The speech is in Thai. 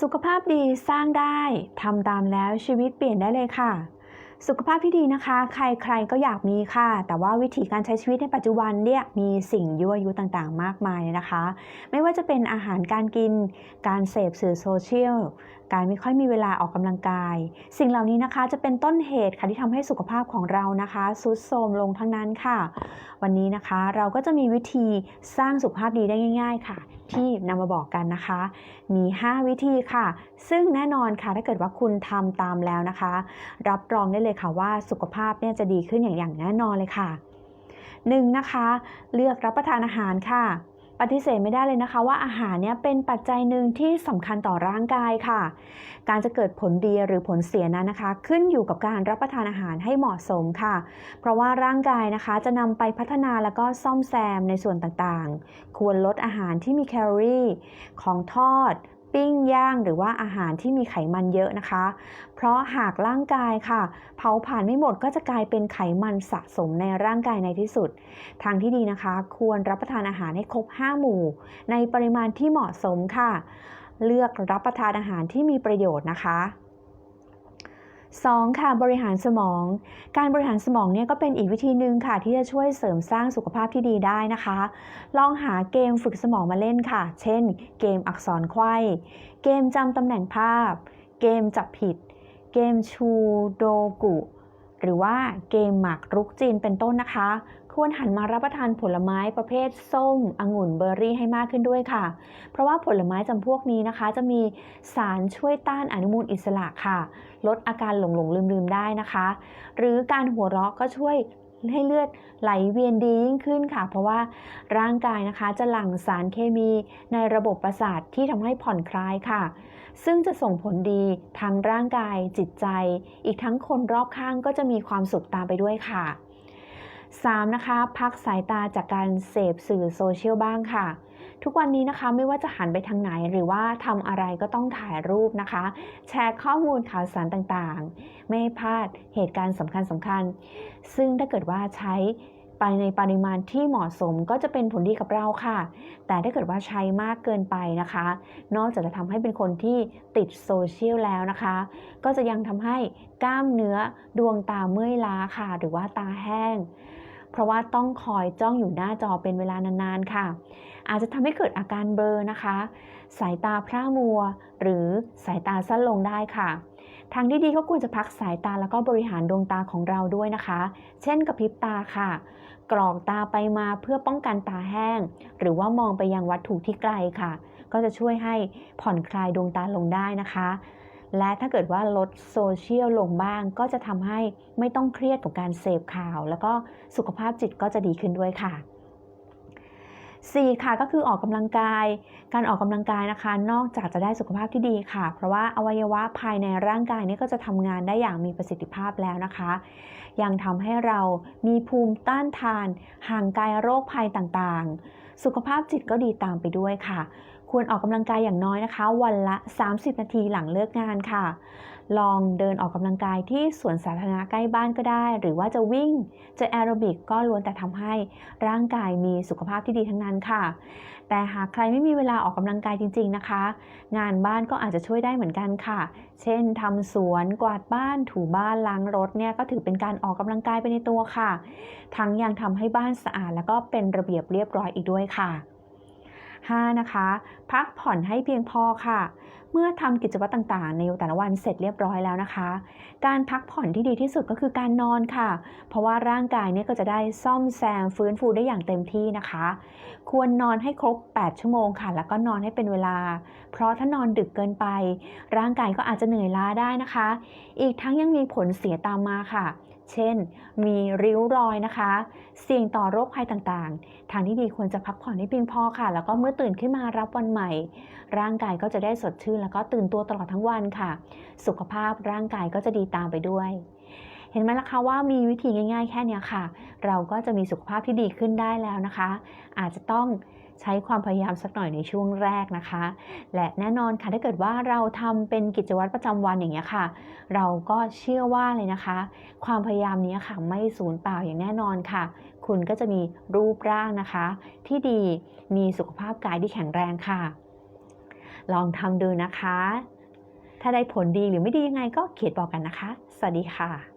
สุขภาพดีสร้างได้ทำตามแล้วชีวิตเปลี่ยนได้เลยค่ะ สุขภาพที่ดีนะคะ ใครๆก็อยากมีค่ะ แต่ว่าวิธีการใช้ชีวิตในปัจจุบันเนี่ยมีสิ่งยั่วยุต่างๆ มากมายนะคะ ไม่ว่าจะเป็นอาหารการกิน การเสพสื่อโซเชียลการไม่ค่อยมีเวลาออกกำลังกาย สิ่งเหล่านี้นะคะจะเป็นต้นเหตุค่ะที่ทำให้สุขภาพของเรานะคะทรุดโทรมลงทั้งนั้นค่ะ วันนี้นะคะเราก็จะมีวิธีสร้างสุขภาพดีได้ง่าย ๆ ค่ะ ที่นำมาบอกกันนะคะ มี 5 วิธีค่ะ ซึ่งแน่นอนค่ะถ้าเกิดว่าคุณทำตามแล้วนะคะ รับรองได้เลยค่ะว่าสุขภาพเนี่ยจะดีขึ้นอย่างอย่างแน่นอนเลยค่ะ 1. นะคะ เลือกรับประทานอาหารค่ะ ปฏิเสธไม่ได้เลยนะคะ ว่าอาหารเนี่ยเป็นปัจจัยหนึ่งที่สำคัญต่อร่างกายค่ะ การจะเกิดผลดีหรือผลเสียนั้นนะคะ ขึ้นอยู่กับการรับประทานอาหารให้เหมาะสมค่ะ เพราะว่าร่างกายนะคะจะนำไปพัฒนาแล้วก็ซ่อมแซมในส่วนต่างๆ ควรลดอาหารที่มีแคลอรี่ ของทอด ปิ้งย่างหรือว่าอาหารที่มีไขมันเยอะนะคะ เพราะหากร่างกายค่ะ เผาผ่านไม่หมดก็จะกลายเป็นไขมันสะสมในร่างกายในที่สุด ทางที่ดีนะคะ ควรรับประทานอาหารให้ครบ 5 หมู่ ในปริมาณที่เหมาะสมค่ะ เลือกรับประทานอาหารที่มีประโยชน์นะคะ 2. ค่ะบริหารสมอง การบริหารสมองเนี่ยก็เป็นอีกวิธีหนึ่งค่ะ ที่จะช่วยเสริมสร้างสุขภาพที่ดีได้นะคะ ลองหาเกมฝึกสมองมาเล่นค่ะ เช่น เกมอักษรไขว้เกมจำตำแหน่งภาพ เกมจับผิด เกมชูโดกุ หรือว่าเกมหมากรุกจีนเป็นต้นนะคะ ควรหันมารับประทานผลไม้ประเภทส้ม องุ่นเบอร์รี่ให้มากขึ้นด้วยค่ะ เพราะว่าผลไม้จำพวกนี้นะคะ จะมีสารช่วยต้านอนุมูลอิสระค่ะ ลดอาการหลงหลงลืมลืมได้นะคะ หรือการหัวเราะก็ช่วยให้เลือดไหลเวียนดียิ่งขึ้นค่ะ เพราะว่าร่างกายนะคะจะหลั่งสารเคมีในระบบประสาทที่ทำให้ผ่อนคลายค่ะ ซึ่งจะส่งผลดีทั้งร่างกาย จิตใจ อีกทั้งคนรอบข้างก็จะมีความสุขตามไปด้วยค่ะ 3. นะคะพักสายตาจากการเสพสื่อโซเชียลบ้างค่ะ ทุกวันนี้นะคะไม่ว่าจะหันไปทางไหนหรือว่าทำอะไรก็ต้องถ่ายรูปนะคะ แชร์ข้อมูลข่าวสารต่างๆ ไม่ให้พลาดเหตุการณ์สำคัญสำคัญๆซึ่งถ้าเกิดว่าใช้ ไปในปริมาณที่เหมาะสมก็จะเป็นผลดีกับเราค่ะ แต่ถ้าเกิดว่าใช้มากเกินไปนะคะ นอกจากจะทำให้เป็นคนที่ติดโซเชียลแล้วนะคะ ก็จะยังทำให้กล้ามเนื้อดวงตาเมื่อยล้าค่ะ หรือว่าตาแห้ง เพราะว่าต้องคอยจ้องอยู่หน้าจอเป็นเวลานานๆค่ะ อาจจะทำให้เกิดอาการเบลอนะคะ สายตาพร่ามัว หรือสายตาสั้นลงได้ค่ะ ทางที่ดีก็ควรจะพักสายตาแล้วก็บริหารดวงตาของเราด้วยนะคะ เช่นกระพริบตาค่ะ กรอกตาไปมาเพื่อป้องกันตาแห้ง หรือว่ามองไปยังวัตถุที่ไกลค่ะ ก็จะช่วยให้ผ่อนคลายดวงตาลงได้นะคะ และถ้าเกิดว่าลดโซเชียลลงบ้าง ก็จะทำให้ไม่ต้องเครียดกับการเสพข่าว แล้วก็สุขภาพจิตก็จะดีขึ้นด้วยค่ะ 4. ค่ะก็คือออกกำลังกาย การออกกำลังกายนะคะ นอกจากจะได้สุขภาพที่ดีค่ะ เพราะว่าอวัยวะภายในร่างกายนี่ก็จะทำงานได้อย่างมีประสิทธิภาพแล้วนะคะ ยังทำให้เรามีภูมิต้านทาน ห่างไกลโรคภัยต่างๆ สุขภาพจิตก็ดีตามไปด้วยค่ะ ควรออกกำลังกายอย่างน้อยนะคะ วันละ 30 นาทีหลังเลิกงานค่ะ ลองเดินออกกำลังกายที่สวนสาธารณะใกล้บ้านก็ได้ หรือว่าจะวิ่งจะแอโรบิกก็ล้วนแต่ทำให้ร่างกายมีสุขภาพที่ดีทั้งนั้นค่ะ แต่หากใครไม่มีเวลาออกกำลังกายจริง ๆนะคะ งานบ้านก็อาจจะช่วยได้เหมือนกันค่ะ เช่นทำสวนกวาดบ้านถูบ้านล้างรถเนี่ยก็ถือเป็นการออกกำลังกายไปในตัวค่ะ ทั้งยังทำให้บ้านสะอาดแล้วก็เป็นระเบียบเรียบร้อยอีกด้วยค่ะ 5. นะคะ พักผ่อนให้เพียงพอค่ะ เมื่อทำกิจวัตรต่างๆ ในแต่ละวันเสร็จเรียบร้อยแล้วนะคะ การพักผ่อนที่ดีที่สุดก็คือการนอนค่ะ เพราะว่าร่างกายเนี่ยก็จะได้ซ่อมแซมฟื้นฟูได้อย่างเต็มที่นะคะ ควรนอนให้ครบ 8 ชั่วโมงค่ะ แล้วก็นอนให้เป็นเวลา เพราะถ้านอนดึกเกินไป ร่างกายก็อาจจะเหนื่อยล้าได้นะคะ อีกทั้งยังมีผลเสียตามมาค่ะ เช่น มีริ้วรอยนะคะ เสี่ยงต่อโรคภัยต่างๆ ทางที่ดีควรจะพักผ่อนให้เพียงพอค่ะ แล้วก็เมื่อตื่นขึ้นมารับวันใหม่ ร่างกายก็จะได้สดชื่น แล้วก็ตื่นตัวตลอดทั้งวันค่ะ สุขภาพร่างกายก็จะดีตามไปด้วย เห็นไหมล่ะคะว่ามีวิธีง่าย ๆ แค่นี้ค่ะ เราก็จะมีสุขภาพที่ดีขึ้นได้แล้วนะคะ อาจจะต้อง ใช้ความพยายามสักหน่อยในช่วงแรกนะคะ และแน่นอนค่ะถ้าเกิดว่าเราทำเป็นกิจวัตรประจำวันอย่างเงี้ยค่ะ เราก็เชื่อว่าเลยนะคะ ความพยายามนี้ค่ะไม่สูญเปล่าอย่างแน่นอนค่ะ คุณก็จะมีรูปร่างนะคะ ที่ดีมีสุขภาพกายที่แข็งแรงค่ะ ลองทำดูนะคะ ถ้าได้ผลดีหรือไม่ดียังไงก็เขียนบอกกันนะคะ สวัสดีค่ะ